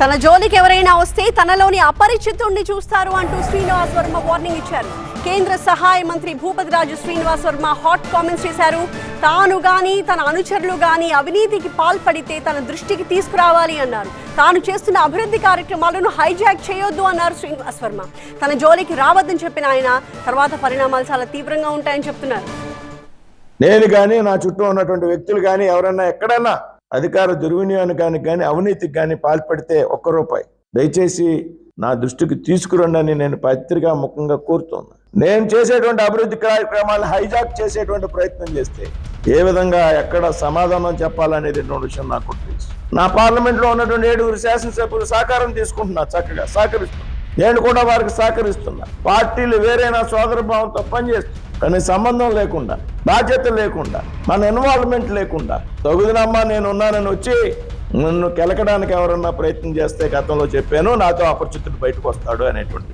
తన జోలికి ఎవరైనా వస్తే తనలోని అపరిచితుణ్ణి చూస్తారు అంటూ శ్రీనివాస్ వర్మ వార్నింగ్ ఇచ్చారు. కేంద్ర సహాయ మంత్రి భూపతి రాజు శ్రీనివాస్ వర్మ హాట్ కామెంట్స్ చేశారు. తాను గాని తన అనుచరులు గాని అవినీతికి పాల్పడితే తన దృష్టికి తీసుకురావాలి అన్నారు. తాను చేస్తున్న అభివృద్ధి కార్యక్రమాలను హైజాక్ చేయొద్దు అన్నారు శ్రీనివాస్ వర్మ. తన జోలికి రావద్దని చెప్పిన ఆయన తర్వాత పరిణామాలు చాలా తీవ్రంగా ఉంటాయని చెప్తున్నారు. నేను కానీ నా చుట్టూ ఉన్నటువంటి వ్యక్తులు కానీ ఎవరన్నా ఎక్కడన్నా అధికార దుర్వినియోగానికి కానీ అవినీతికి కానీ పాల్పడితే ఒక్క రూపాయి. దయచేసి నా దృష్టికి తీసుకురండి నేను పత్రికా ముఖంగా కోరుతున్నాను నేను చేసేటువంటి అభివృద్ధి కార్యక్రమాలు హైజాక్ చేసేటువంటి ప్రయత్నం చేస్తే ఏ విధంగా ఎక్కడ సమాధానం చెప్పాలనేది విషయం నాకు తెలుసు నా పార్లమెంట్లో ఉన్నటువంటి ఏడుగురు శాసనసభ్యులు సహకారం తీసుకుంటున్నారు చక్కగా సహకరిస్తున్నారు. నేను కూడా వారికి సహకరిస్తున్నా. పార్టీలు వేరైనా సోదర భావంతో పనిచేస్తున్నా కానీ సంబంధం లేకుండా బాధ్యత లేకుండా మన ఇన్వాల్వ్మెంట్ లేకుండా. తగుదినమ్మా నేను ఉన్నానని వచ్చి నన్ను కెలకడానికి ఎవరన్నా ప్రయత్నం చేస్తే గతంలో చెప్పాను నాతో అపరిచితుడు బయటకు వస్తాడు అనేటువంటి